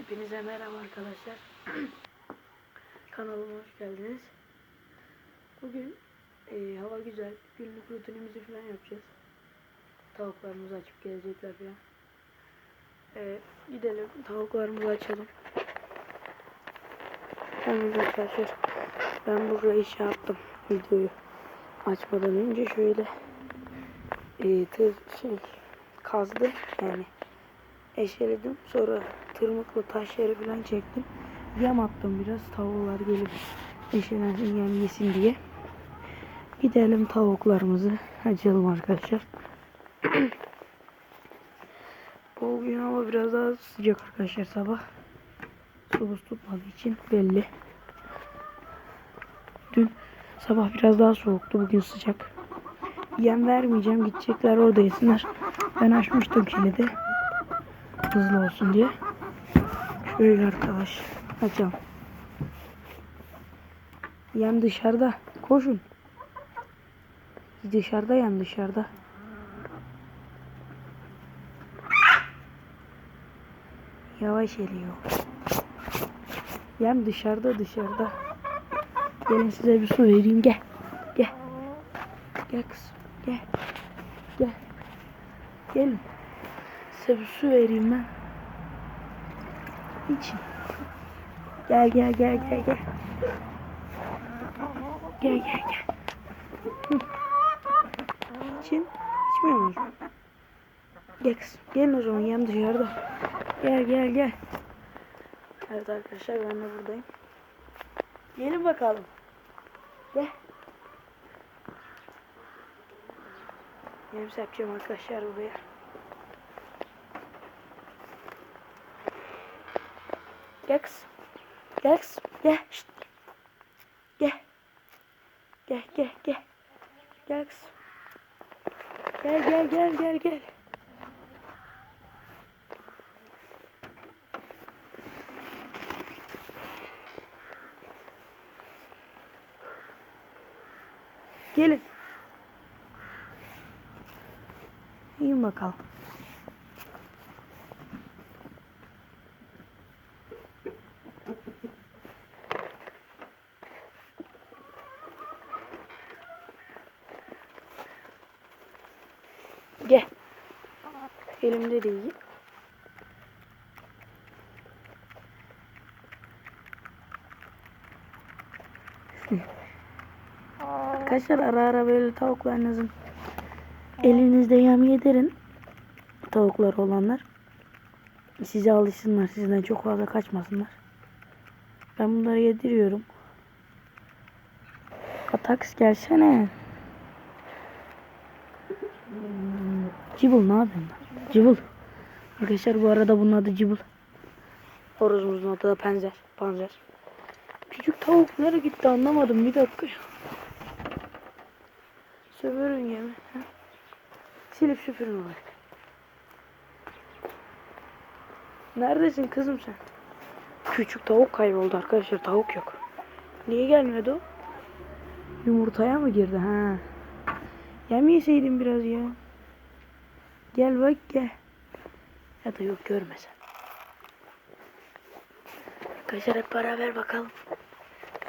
Hepinize merhaba arkadaşlar. Kanalıma hoş geldiniz. Bugün e, hava güzel. Günlük rutinimizi falan yapacağız. Tavuklarımızı açıp gelecekler falan. E, gidelim tavuklarımızı açalım. Evet arkadaşlar. Ben buraya şey yaptım. Videoyu açmadan önce şöyle e, tır şey kazdı yani eşeledim. Sonra tırmıkla taşları falan çektim. Yem attım biraz. Tavuklar gelip eşelensin yem yesin diye. Gidelim tavuklarımızı açalım arkadaşlar. Bugün hava biraz daha sıcak arkadaşlar sabah. Su buz tutmadığı için belli. Dün sabah biraz daha soğuktu. Bugün sıcak. Yem vermeyeceğim. Gidecekler orada yesinler. Ben açmıştım kilidi hızlı olsun diye. Şöyle arkadaş açalım. Yem dışarıda. Koşun. Dışarıda yem dışarıda. Yavaş geliyor. Yem dışarıda dışarıda. Gelin size bir su vereyim gel. Gel. Gel kızım gel. Gel. Gelin. Size bir su vereyim ben. İçin. Gel gel gel gel gel. Gel gel gel. Hı. İçin. İçmiyor musun? Gel kızım. Gelin o zaman yem dışarıda. Gel gel gel. Evet arkadaşlar ben de buradayım. Gelin bakalım. Gel. Yem yapacağım arkadaşlar buraya. Gel kızım. Gel kızım. Gel. Şşt. Gel. Gel gel gel. Gel kızım. Gel gel gel gel gel. Gelin. İyin bakalım. Gel. Elimde değil. Arkadaşlar ara ara böyle tavuklarınızın elinizde yem yedirin. Tavuklar olanlar. Size alışsınlar. Sizden çok fazla kaçmasınlar. Ben bunları yediriyorum. Ataks gelsene. Cıbıl ne yapıyorsun lan? Cıbıl. Arkadaşlar bu arada bunun adı Cıbıl. Horozumuzun adı da Panzer. Panzer. Küçük tavuk nereye gitti anlamadım bir dakika. Sömürün yemi. Silip süpürün orayı. Neredesin kızım sen? Küçük tavuk kayboldu arkadaşlar. Tavuk yok. Niye gelmedi o? Yumurtaya mı girdi? Ha. Yem yeseydin biraz ya. Gel bak gel. Ya da yok görmesen. Arkadaşlar hep beraber bakalım.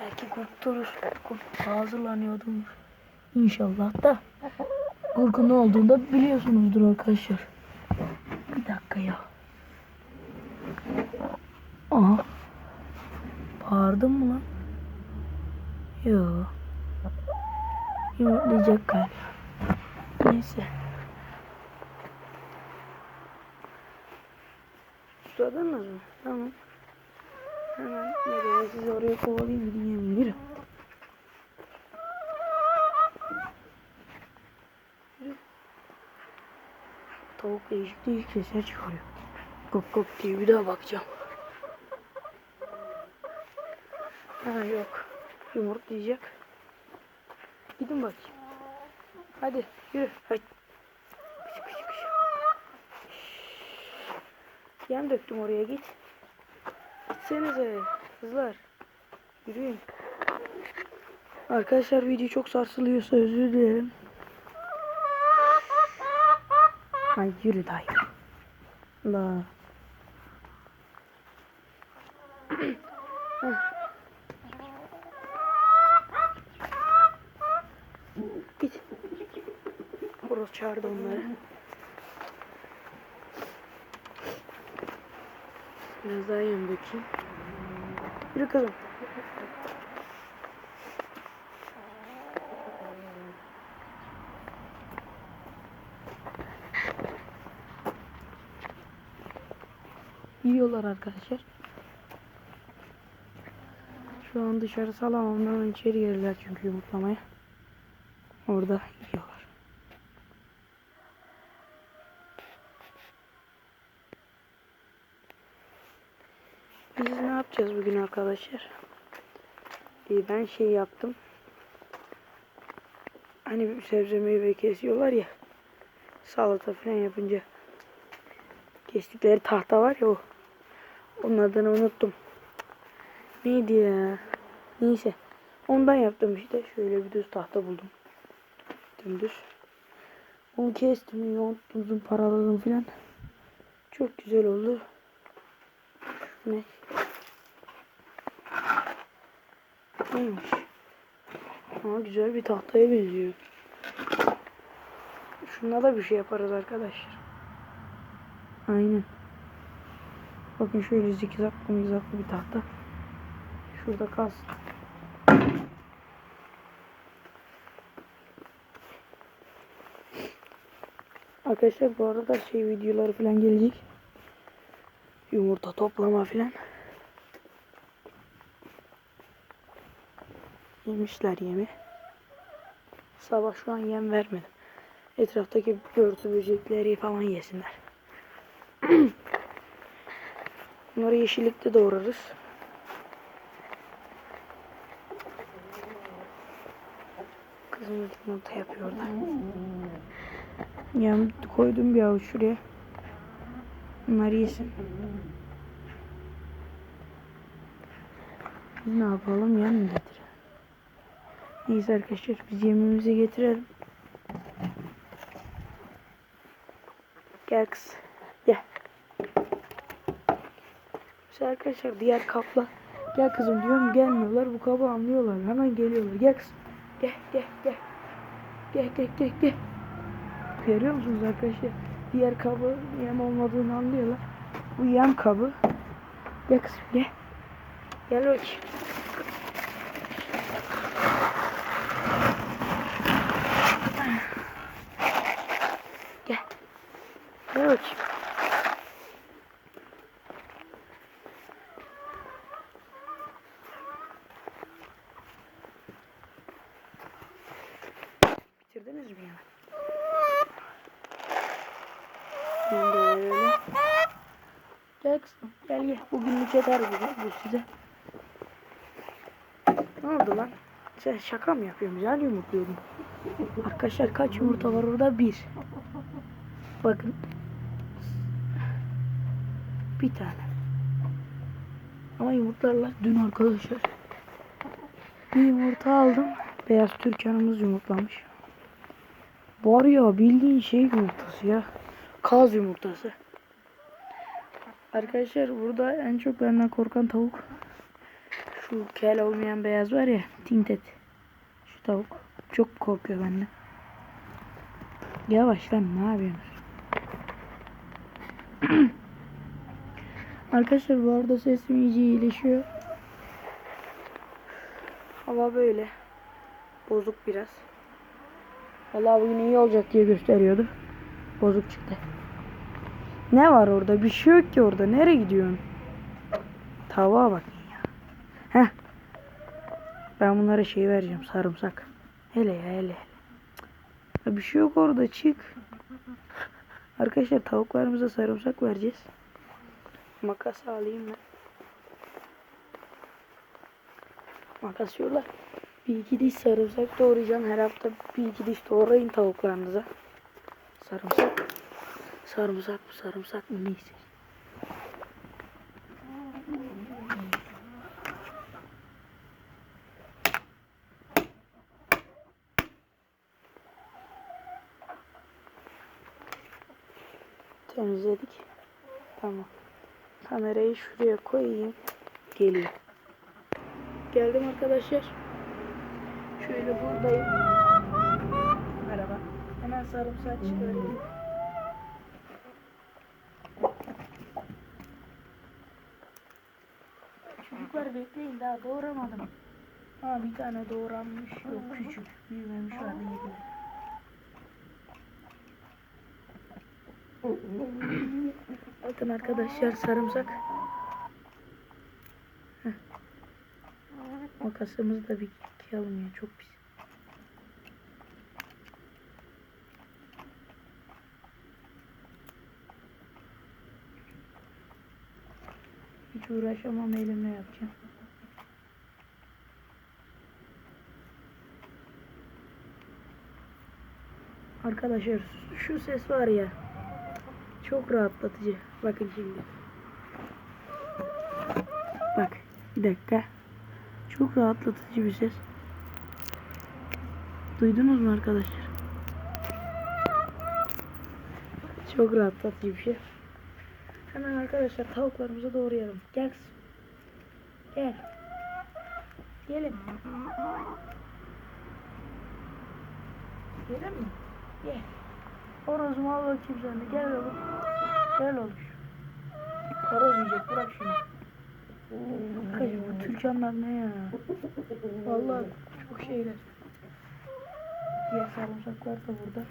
Belki kurtulur. Kurt hazırlanıyordum. İnşallah da. Kurgu ne olduğunu biliyorsunuzdur arkadaşlar. Bir dakika ya. Aha. Bağırdın mı lan? Yo. Yumurtlayacak galiba. Neyse. Susadınız mı? Tamam. Hemen nereye sizi oraya kovalayayım yürü. Yürü. Tavuk değişik değişik sesler çıkarıyor. Kok kok diye bir daha bakacağım. Ha yok. Yumurtlayacak. Gidin bakayım. Hadi yürü. Hadi. Yem döktüm oraya git. Gitsenize kızlar. Yürüyün. Arkadaşlar video çok sarsılıyorsa özür dilerim. Ay yürü dayı. La. Git. Horoz çağırdı onları. Biraz daha yem dökeyim. Yürü kızım. Yiyorlar arkadaşlar. Şu an dışarı salamam. Hemen içeri gelirler çünkü yumurtlamaya. Orada yiyorlar. Biz ne yapacağız bugün arkadaşlar? Ee, ben şey yaptım. Hani sebze meyve kesiyorlar ya. Salata falan yapınca. Kestikleri tahta var ya o. Onun adını unuttum. Neydi ya? Neyse. Ondan yaptım işte. Şöyle bir düz tahta buldum. Dümdüz. Onu kestim, yonttum, paraladım filan. Çok güzel oldu. Ne? Neymiş? Ama güzel bir tahtaya benziyor. Şuna da bir şey yaparız arkadaşlar. Aynen. Bakın şöyle zikzaklı mizaklı bir tahta. Şurada kalsın. Arkadaşlar bu arada şey videoları falan gelecek. Yumurta toplama falan. Yemişler yemi. Sabah şu an yem vermedim. Etraftaki börtü böcekleri falan yesinler. Bunları yeşillikte doğrarız. Kızım yumurta yapıyor orada. Yem koydum bir avuç şuraya. Bunlar yesin. Biz ne yapalım yem mi getirelim? Neyse arkadaşlar biz yemimizi getirelim. Gel kız. Gel. İşte arkadaşlar diğer kapla gel kızım diyorum gelmiyorlar. Bu kabı anlıyorlar. Hemen geliyorlar. Gel kızım. Gel gel gel. Gel gel gel gel. Görüyor musunuz arkadaşlar? Diğer kabı yem olmadığını anlıyorlar. Bu yem kabı. Gel kızım gel. Gel bakayım. Gel. Gel bakayım. Bitirdiniz mi yani? De öyle. Gel gel. Bugünlük yeter bu, bu size. Ne oldu lan? Sen şaka mı yapıyorsun? Güzel yumurtluyordun. Arkadaşlar kaç yumurta var orada? Bir. Bakın. Bir tane. Ama yumurtlarla dün arkadaşlar. Bir yumurta aldım. Beyaz Türkan'ımız yumurtlamış. Var ya bildiğin şey yumurtası ya. Kaz yumurtası. Arkadaşlar burada en çok benden korkan tavuk. Şu kel olmayan beyaz var ya. Tintet. Şu tavuk. Çok korkuyor benden. Yavaş lan ne yapıyorsunuz? Arkadaşlar bu arada sesim iyice iyileşiyor. Hava böyle. Bozuk biraz. Vallahi bugün iyi olacak diye gösteriyordu. Bozuk çıktı. Ne var orada? Bir şey yok ki orada. Nereye gidiyorsun? Tavuğa bak ya. Heh. Ben bunlara şey vereceğim. Sarımsak. Hele ya hele. hele. Ya bir şey yok orada. Çık. Arkadaşlar tavuklarımıza sarımsak vereceğiz. Makas alayım ben. Makas yolla. Bir iki diş sarımsak doğrayacağım. Her hafta bir iki diş doğrayın tavuklarınıza. Sarımsak. Sarımsak mı sarımsak mı neyse. Temizledik. Tamam. Kamerayı şuraya koyayım. geliyor. Geldim arkadaşlar. Şöyle buradayım. Merhaba. Hemen sarımsak çıkarayım. Çocuklar bekleyin daha doğramadım. Ha bir tane doğranmış yok küçük büyümemiş vardı yediler. Bakın arkadaşlar sarımsak. Heh. Makasımızı da bir yıkayalım ya çok pis. Hiç uğraşamam elimle yapacağım. Arkadaşlar şu ses var ya çok rahatlatıcı. Bakın şimdi. Bak bir dakika. Çok rahatlatıcı bir ses. Duydunuz mu arkadaşlar? Çok rahatlatıcı bir şey. Hemen arkadaşlar tavuklarımızı doğrayalım. Gel. Gel. Gelin. Gelin mi? Gel. Horozum al bakayım sen de. Gel oğlum. Gel oğlum. Horoz yiyecek. Bırak şunu. Arkadaşlar bu Türkanlar ne ya? Vallahi çok şeyler. Diğer sarımsaklar da burada.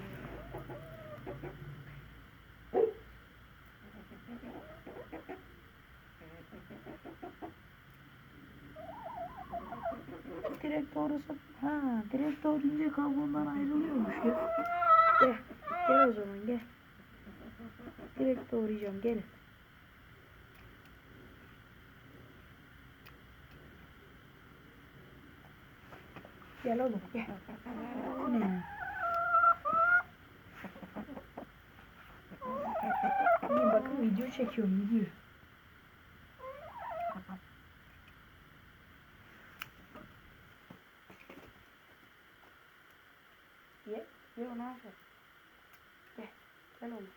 Direkt doğrasak, ha direkt doğrayınca kabuğundan ayrılıyormuş ya. Gel, gel o zaman gel. Direkt doğrayacağım, gelin. Gel oğlum gel. Ne? İyi bakın video çekiyorum video. Ye, ye onu al. sen. Gel, oğlum.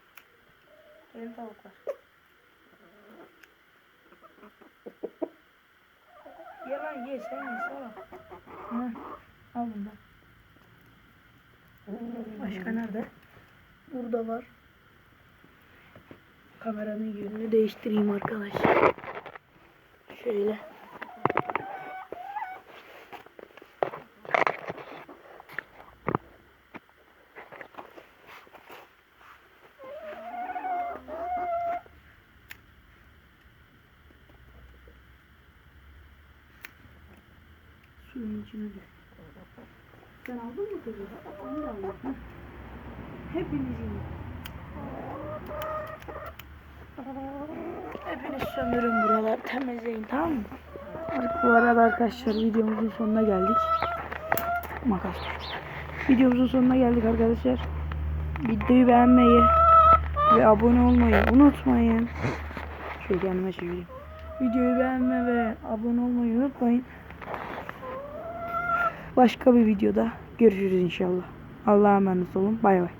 Gelin tavuklar. Ye lan ye sen ye sana. Hı, al bundan. Başka nerede? Burada var. Kameranın yönünü değiştireyim arkadaşlar. Şöyle. Suyun içine de. Sen aldın mı kızı? Ben de aldım. Hepinizin. Hepiniz sömürün buralar temizleyin tamam mı? Bu arada arkadaşlar videomuzun sonuna geldik. Makas. Videomuzun sonuna geldik arkadaşlar. Videoyu beğenmeyi ve abone olmayı unutmayın. Şöyle kendime çevireyim. Videoyu beğenme ve abone olmayı unutmayın. Başka bir videoda görüşürüz inşallah. Allah'a emanet olun. Bay bay.